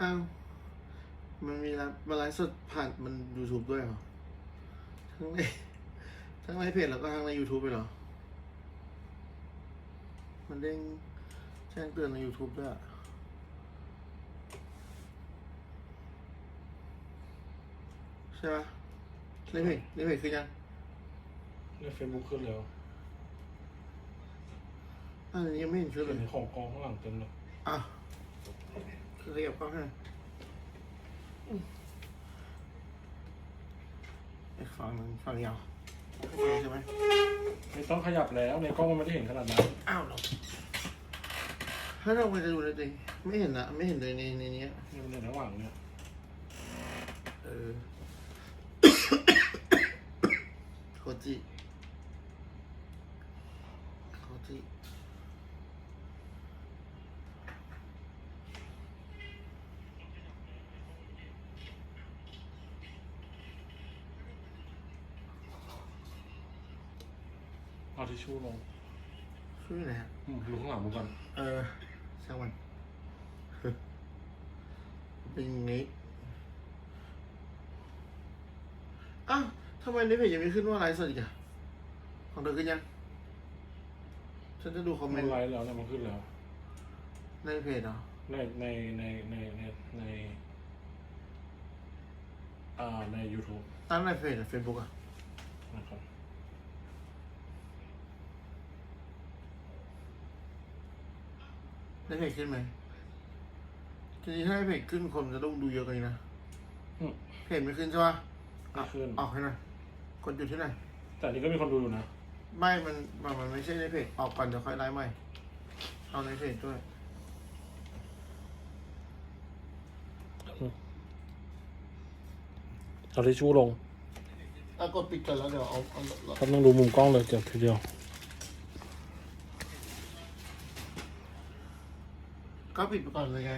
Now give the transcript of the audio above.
อ้าว มันมีไลฟ์มาไลฟ์สดผ่านมัน YouTube ด้วยเหรอ ทั้งในทั้งในเพจแล้วก็ทั้งใน YouTube ไปเหรอ มันเด้งแจ้งเตือนใน YouTube ด้วยอะใช่ปะในเพจในเพจคือยังในเฟซบุ๊กขึ้นแล้วอันนี้ยังไม่เห็นชื่อเลเห็ยนของกองข้างหลังเต็มเลย อะ คือขยับเข้าให้อืมอีกฝั่งหนึ่งฝั่งยาวฝั่งใช่ไหมไม่ต้องขยับแล้วในกล้องมันไม่ได้เห็นขนาดนั้นอ้าวเหรอถ้าเราไปจะดูในจริงไม่เห็นนะไม่เห็นเลยในในนี้นี่มันในระหว่างเนี่ยเออโคจิโคจิ เอาทิชชู่ลงชื่ออะไรฮะอืมดูข้างหลังมึงก่อนเออช่างมัน เป็นอย่างนี้อ้าวทำไมในเพจยังไม่ขึ้นว่าไลฟ์สดอีกอะของเธอขึ้นยัง ฉันจะดูคอมเมมันนต์ไลฟ์แล้วเนี่ยมันขึ้นแล้ว ในเพจเหรอในในในในในในอ่าใน YouTube ตั้งในเพจเฟซบุ๊กอะ นะครับ ในเพจขึ้นไหมทีนี้ถ้าในเพจขึ้นคนจะต้องดูเยอะกว่านี้นะอืม เพจไม่ขึ้นใช่ปะไม่ขึ้น ออกให้หน่อยกดอยู่ที่ไหนแต่อันนี้ก็มีคนดูอยู่นะ ไม่มันมันมันไม่ใช่ในเพจออกก่อนเดี๋ยวค่อยไลฟ์ใหม่ เอาในเพจด้วย เอาทิชชู่ลง แล้วกดปิดก่อนแล้วเดี๋ยวเอาเอาเอา ครับต้องดูมุมกล้องเลยเดี๋ยวทีเดียว ก็ปิดไปก่อนเลยไง